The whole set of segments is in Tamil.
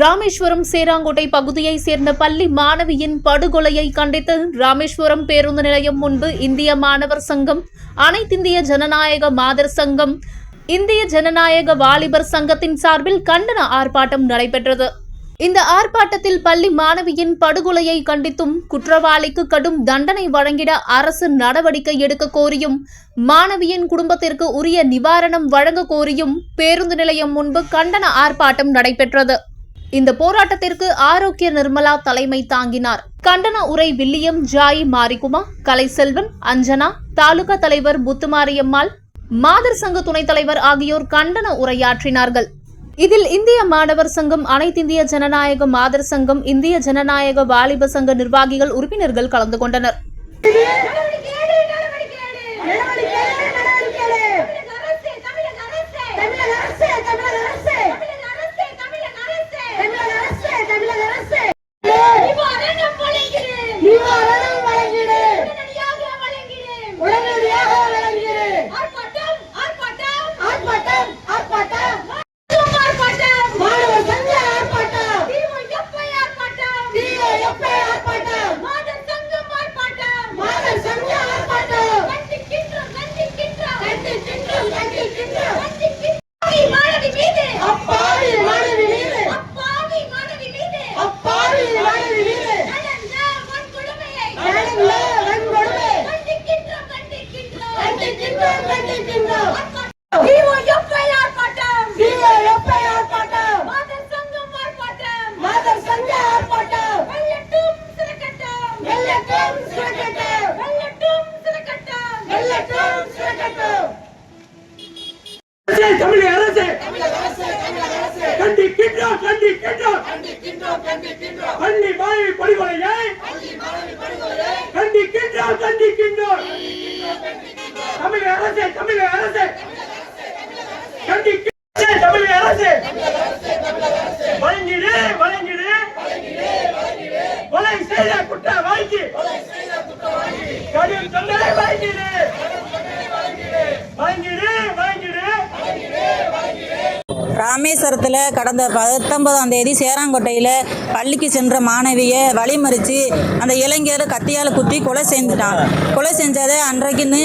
ராமேஸ்வரம் சேராங்கோட்டை பகுதியை சேர்ந்த பள்ளி மாணவியின் படுகொலையை கண்டித்து ராமேஸ்வரம் பேருந்து நிலையம் முன்பு இந்திய மாணவர் சங்கம் அனைத்திந்திய ஜனநாயக மாதர் சங்கம் இந்திய ஜனநாயக வாலிபர் சங்கத்தின் சார்பில் கண்டன ஆர்ப்பாட்டம் நடைபெற்றது. இந்த ஆர்ப்பாட்டத்தில் பள்ளி மாணவியின் படுகொலையை கண்டித்தும் குற்றவாளிக்கு கடும் தண்டனை வழங்கிட அரசு நடவடிக்கை எடுக்க கோரியும் மாணவியின் குடும்பத்திற்கு உரிய நிவாரணம் வழங்க கோரியும் பேருந்து நிலையம் முன்பு கண்டன ஆர்ப்பாட்டம் நடைபெற்றது. இந்த போராட்டத்திற்கு ஆரோக்கிய நிர்மலா தலைமை தாங்கினார். கண்டன உரை வில்லியம் ஜாய் மாரிகுமா கலைசெல்வன் அஞ்சனா தாலுகா தலைவர் முத்துமாரியம்மாள் மாதர் சங்க துணைத் தலைவர் ஆகியோர் கண்டன உரையாற்றினார்கள். இதில் இந்திய மாணவர் சங்கம் அனைத்திந்திய ஜனநாயக மாதர் சங்கம் இந்திய ஜனநாயக வாலிப சங்க நிர்வாகிகள் உறுப்பினர்கள் கலந்து கொண்டனர் நடவடிக்கை எடு, நடவடிக்கை எடு. நடவடிக்கை எடு, நடவடிக்கை எடு. தமிழக அரசே, தமிழக அரசே. தமிழக அரசு தமிழக அரசு தமிழக அரசே, தமிழக அரசே. தமிழக அரசு தமிழக அரசு நிவாரணம் வழங்கிடு. நிவாரணம் வழங்கிடு உடனடியாக வழங்கிடு. உடனடியாக வழங்கிடு ஆர்ப்பாட்டம், ஆர்ப்பாட்டம். ஆர்ப்பாட்டம் ஆர்ப்பாட்டம் மற்றும் ஆர்ப்பாட்டம். மாணவர் சங்க ஆர்ப்பாட்டம் DYFI ஆர்ப்பாட்டம். DYFI ஆர்ப்பாட்டம் மாதர் சங்கம் ஆர்ப்பாட்டம். மாதர் சங்க ஆர்ப்பாட்டம் கண்டிக்கின்றோம், கண்டிக்கின்றோம். கண்டிக்கின்றோம் கண்டிக்கின்றோம் கண்டிக்கின்றோம். மாணவி மீது அப்பாவி மாணவி மீது அப்பாவி மாணவி மீது அப்பாவி மாணவி மீது நடந்த வன்கொடுமையை நடந்த வன்கொடுமை கண்டிக்கின்றோம், கண்டிக்கின்றோம். கண்டிக்கின்றோம் கண்டிக்கின்றோம் DYFI ஆர்ப்பாட்டம். DYFI ஆர்ப்பாட்டம் மாதர் சங்கம் ஆர்ப்பாட்டம். மாதர் சங்க ஆர்ப்பாட்டம் வெல்லட்டும் சிறக்கட்டும். வெல்லட்டும் சிறக்கட்டும் வெல்லட்டும் சிறக்கட்டும். வெல்லட்டும் சிறக்கட்டும் அரசே, தமிழக அரசே கண்டிக்கின்றோம் கண்டிக்கின்றோம் பள்ளி மாணவி படுகொலையை கண்டிக்கின்றோம் கண்டிக்கின்றோம் தமிழக அரசே தமிழக அரசே கண்டிக்கின்றோம் தமிழக அரசே வழங்கிடு வழங்கிடு கொலை செய்த குற்றவாளிக்கு கடும் தண்டனை வழங்கிடு வழங்கிடு வழங்கிடு ராமேஸ்வரத்தில் கடந்த பத்தொன்பதாம் தேதி சேராங்கோட்டையில் பள்ளிக்கு சென்ற மாணவியை வழிமறித்து அந்த இளைஞர் கத்தியால் குத்தி கொலை செஞ்சுட்டான். கொலை செஞ்சதை அன்றைக்குன்னு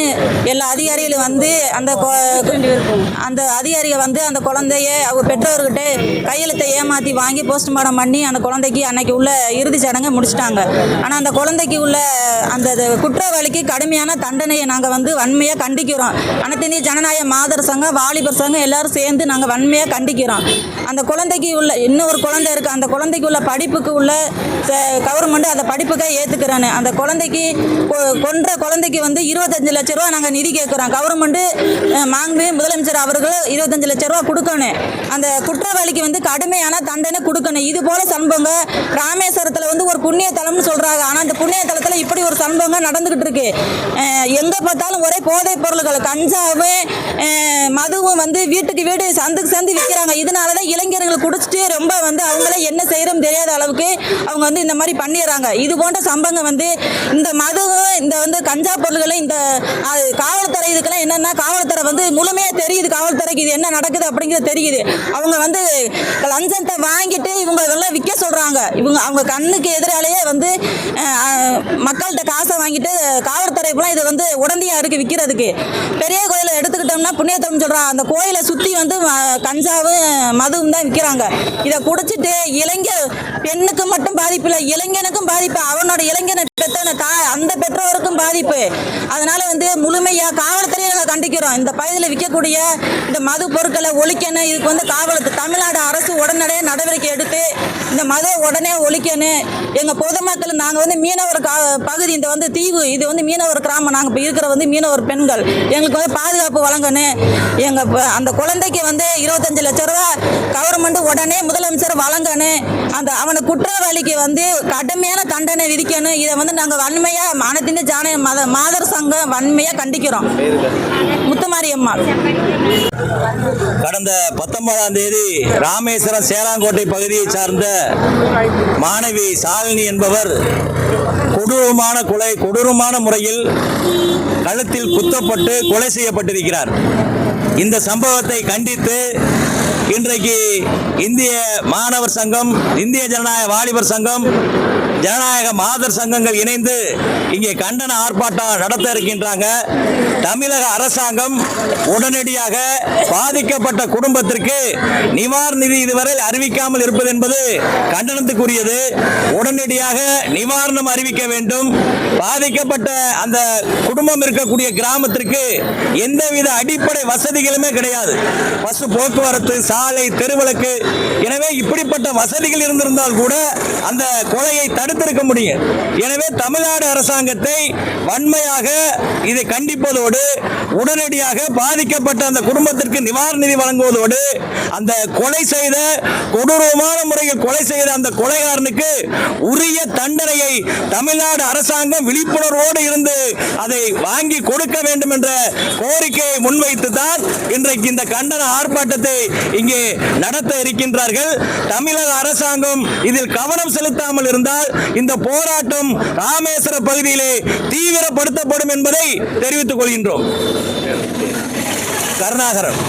எல்லா அதிகாரிகளும் வந்து அந்த அந்த அதிகாரிகள் வந்து அந்த குழந்தைய அவங்க பெற்றோர்கிட்ட கையெழுத்தை ஏமாற்றி வாங்கி போஸ்ட்மார்ட்டம் பண்ணி அந்த குழந்தைக்கு அன்னைக்கு உள்ள இறுதி சடங்கை முடிச்சிட்டாங்க. ஆனால் அந்த குழந்தைக்கு உள்ள அந்த இது குற்றவாளிக்கு கடுமையான தண்டனையை நாங்கள் வந்து வன்மையாக கண்டிக்கிறோம். அனைத்து ஜனநாயக மாதர் சங்கம் வாலிபர் சங்கம் எல்லாரும் சேர்ந்து நாங்கள் வன்மையாக கண்டிக்கிறோம் அந்த குழந்தைக்கு உள்ள இன்னொரு குழந்தை இருக்குது அந்த குழந்தைக்கு உள்ள படிப்புக்கு உள்ள கவர்மெண்ட் அந்த படிப்புக்கே ஏத்துக்கிறானு. அந்த குழந்தைக்கு கொ- கொன்ற குழந்தைக்கு வந்து இருபத்தஞ்சு லட்ச ரூபா நாங்கள் நிதி கேட்குறோம் கவர்மெண்ட்டு மாண்பு முதலமைச்சர் அவர்கள் இருபத்தஞ்சு லட்ச ரூபா கொடுக்கணும். அந்த குற்றவாளிக்கு வந்து கடுமையான தண்டனை கொடுக்கணும். இது போல சம்பவங்க ராமேஸ்வரத்தில் வந்து ஒரு புண்ணிய தலம்னு சொல்கிறாங்க ஆனால் அந்த புண்ணிய தலத்தில் இப்படி ஒரு சம்பவங்க நடந்துக்கிட்டு இருக்கு. எங்கே எங்க பார்த்தாலும் ஒரே போதைப் பொருள்கள். கஞ்சாவும் மதுவும் வந்து வீட்டுக்கு வீடு சந்துக்கு சந்து விற்க இதனால தான் இளைஞர்கள் குடிச்சிட்டு ரொம்ப வந்து அவங்களே என்ன செய்யறோம் தெரியாத அளவுக்கு அவங்க வந்து இந்த மாதிரி பண்ணிடுறாங்க. இது போன்ற சம்பவங்கள் வந்து இந்த மதுவும் இந்த வந்து கஞ்சா பொருள்களும் இந்த காவல் இதுக்கெல்லாம் என்னன்னா காவல்துறை வந்து முழுமையாக தெரியுது காவல்துறைக்கு இது என்ன நடக்குது அப்படிங்கிறது தெரியுது. அவங்க வந்து லஞ்சத்தை வாங்கிட்டு இவங்க இதெல்லாம் விற்க சொல்றாங்க. இவங்க அவங்க கண்ணுக்கு எதிராலேயே வந்து மக்கள்கிட்ட காசை வாங்கிட்டு காவல்துறை இப்பெல்லாம் இது வந்து உடந்தையா இருக்கு விற்கிறதுக்கு பெரிய கோயிலை எடுத்துக்கிட்டோம்னா புண்ணியத்தம் சொல்றாங்க அந்த கோயிலை சுத்தி வந்து கஞ்சாவும் மதுவும் தான் விற்கிறாங்க இதை குடிச்சிட்டு இளைஞர் பெண்ணுக்கு மட்டும் பாதிப்பு இல்லை இளைஞனுக்கும் பாதிப்பு. அவனோட இளைஞனை பெற்ற அந்த பெற்றோருக்கும் பாதிப்பு. அதனால வந்து முழுமையா காவல்துறையை நாங்கள் கண்டிக்கிறோம் இந்த பகுதியில் விற்கக்கூடிய இந்த மது பொருட்களை ஒழிக்கணும் இதுக்கு வந்து காவல் தமிழ்நாடு அரசு உடனடியாக நடவடிக்கை எடுத்து இந்த மதை உடனே ஒழிக்கணும். எங்கள் பொதுமக்கள் நாங்கள் வந்து மீனவர் கா பகுதி இந்த வந்து தீவு இது வந்து மீனவர் கிராமம். நாங்கள் இப்போ இருக்கிற வந்து மீனவர் பெண்கள். எங்களுக்கு வந்து பாதுகாப்பு வழங்கணும். எங்கள் அந்த குழந்தைக்கு வந்து இருபத்தஞ்சு லட்ச ரூபா கவர்மெண்ட் உடனே முதலமைச்சர் வழங்கணும். அந்த அவனை குற்றவாளிக்கு வந்து கடுமையான தண்டனை விதிக்கணும். இதை வந்து நாங்கள் வன்மையாக அனைத்திந்திய ஜான மத மாதர் சங்கம் வன்மையாக கண்டிக்கிறோம். மாரியம்மாள் கடந்த பத்தொன்பதாம் தேதி ராமேஸ்வரம் சேராங்கோட்டை பகுதியை சார்ந்த மாணவி சாலினி என்பவர் கொடூரமான கொலை கொடூரமான முறையில் கழுத்தில் குத்தப்பட்டு கொலை செய்யப்பட்டிருக்கிறார். இந்த சம்பவத்தை கண்டித்து இன்றைக்கு இந்திய மாணவர் சங்கம் இந்திய ஜனநாயக வாலிபர் சங்கம் ஜனநாயக மாதர் சங்கங்கள் இணைந்து இங்கே கண்டன ஆர்ப்பாட்டம் நடத்த இருக்கின்றாங்க. தமிழக அரசாங்கம் உடனடியாக பாதிக்கப்பட்ட குடும்பத்திற்கு நிவாரண நிதி இதுவரை அறிவிக்காமல் இருப்பது என்பது கண்டனத்துக்குரியது. உடனடியாக நிவாரணம் அறிவிக்க வேண்டும். பாதிக்கப்பட்ட அந்த குடும்பம் இருக்கக்கூடிய கிராமத்திற்கு எந்தவித அடிப்படை வசதிகளுமே கிடையாது. பஸ் போக்குவரத்து சாலை தெருவிளக்கு. எனவே இப்படிப்பட்ட வசதிகள் இருந்திருந்தால் கூட அந்த கொலையை தடுத்திருக்க முடியும். எனவே தமிழ்நாடு அரசாங்கத்தை வன்மையாக இதை கண்டிப்பதோடு உடனடியாக பாதிக்கப்பட்ட அந்த குடும்பத்திற்கு நிவாரண நிதி வழங்குவதோடு அந்த கொலை செய்த கொடூரமான முறையில் கொலை செய்த அந்த கொலைகாரனுக்கு உரிய தண்டனையை தமிழ்நாடு அரசாங்கம் விழிப்புணர்வோடு இருந்து அதை வாங்கி கொடுக்க வேண்டும் என்ற கோரிக்கையை முன்வைத்து தான் இன்றைக்கு இந்த கண்டன ஆர்ப்பாட்டத்தை இங்கே நடத்த இருக்கின்றார்கள். தமிழக அரசாங்கம் இதில் கவனம் செலுத்தாமல் இருந்தால் இந்த போராட்டம் ராமேஸ்வர பகுதியிலே தீவிரப்படுத்தப்படும் என்பதை தெரிவித்துக் கொள்கின்றோம் கருணாகரன்.